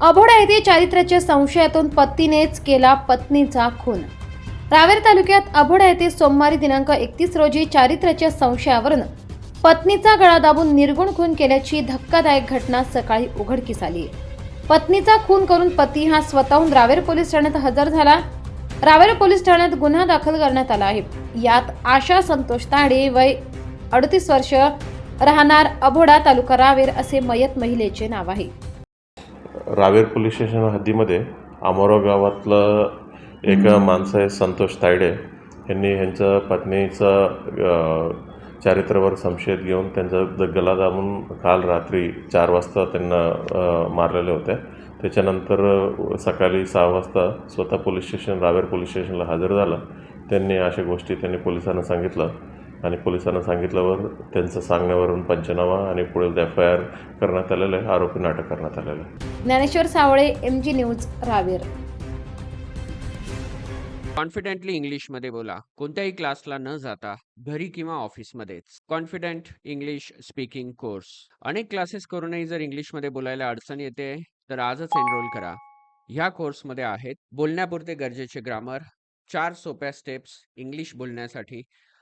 अभोडा येथे चारित्र्याच्या संशयातून पतीनेच केला पत्नीचा खून. रावेर तालुक्यात अभोडा येथे सोमवारी दिनांक एकतीस रोजी चारित्र्याच्या संशयावरून पत्नीचा गळा दाबून निर्गुण खून केल्याची धक्कादायक घटना सकाळी उघडकीस आली. पत्नीचा खून करून पती हा स्वतःहून रावेर पोलीस ठाण्यात हजर झाला. रावेर पोलीस ठाण्यात गुन्हा दाखल करण्यात आला आहे. यात आशा संतोष ताडे वय अडतीस वर्ष राहणार अभोडा तालुका रावेर असे मयत महिलेचे नाव आहे. रावेर पोलीस स्टेशन हद्दीमध्ये आमोरा गावातलं एक माणसं आहे संतोष तायडे. यांनी ह्यांच्या पत्नीचं चारित्र्यावर संशय घेऊन त्यांचा द- गला दाबून काल रात्री चार वाजता त्यांना मारलेले होते. त्याच्यानंतर सकाळी सहा वाजता स्वतः पोलीस स्टेशन रावेर पोलीस स्टेशनला हजर झालं. त्यांनी अशा गोष्टी त्यांनी पोलिसांना सांगितलं. आणि पोलिसांना सांगितल्यावर त्यांचं सांगण्यावरून पंचनामा आणि पुढील एफ आय आर करण्यात आलेलं आहे आरोपींना अटक करण्यात आलेलं आहे. Dnyaneshwar Savale M G news Raver. Confidently इंग्लिशमध्ये बोला. कोणत्याही क्लासला न जाता घरी किंवा ऑफिसमध्येच. Confident English speaking course. अनेक क्लासेस करूनही जर इंग्लिशमध्ये बोलायला अडचण येते तर आजच एनरोल करा. ह्या कोर्समध्ये आहेत बोलण्यापुरते गरजेचे ग्रामर चार सोप्या स्टेप्स इंग्लिश बोलण्यासाठी